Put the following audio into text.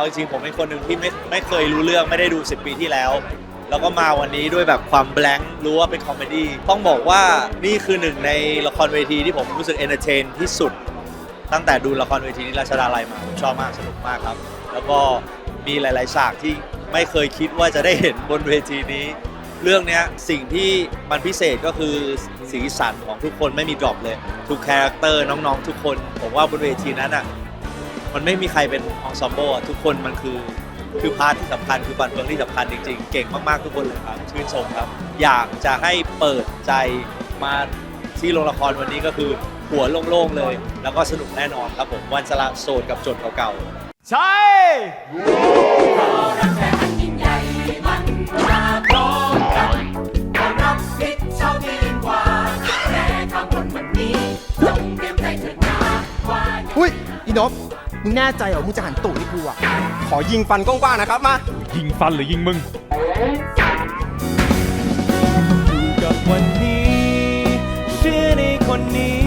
เอาจริงผมเป็นคนหนึ่งที่ไม่ไม่เคยรู้เรื่องไม่ได้ดู 10 ปีที่แล้ว แล้วก็มาวันนี้ด้วยแบบความแบงค์รู้ว่าเป็นคอมเมดี้ต้องบอกว่านี่คือหนึ่งในละครเวทีที่ผมรู้สึกเอนเตอร์เทนที่สุด ตั้งแต่ดูละครเวทีนี้ราชดาลัยมาผมชอบมากสนุกมากครับ แล้วก็มีหลาย ๆ ฉากที่ไม่เคยคิดว่าจะได้เห็นบนเวทีนี้ เรื่องเนี้ยสิ่งที่มันพิเศษก็คือสีสันของทุกคนไม่มีดรอปเลย ทุกคาแรคเตอร์น้องๆ ทุกคน ผมว่าบนเวทีนั้นอะ มันไม่มีใครเป็นองซอมโบอะทุกคนมันคือคือพาร์ทที่สำคัญคือบันเทิงที่สำคัญจริงๆ เก่งมากๆทุกคนเลยครับ ชื่นชมครับ อยากจะให้เปิดใจมาที่โรงละครวันนี้ก็คือหัวโล่งๆเลย แล้วก็สนุกแน่นอนครับผมวันสละโสดกับโจทย์เก่าๆ ใช่ยิ่งใหญ่มันมาพร้อมกันเรารับผิดชอบยิ่งกว่าแต่ข้างบนวันนี้จงเตรียมใจเถิดนะว่าอุ้ยอีนบ มึงแน่ใจเหรอมึงจะหันตูดให้กูอะ ขอยิงฟันกว้างๆนะครับมา ยิงฟันหรือยิงมึง อยู่กับวันนี้เชื่อในคนนี้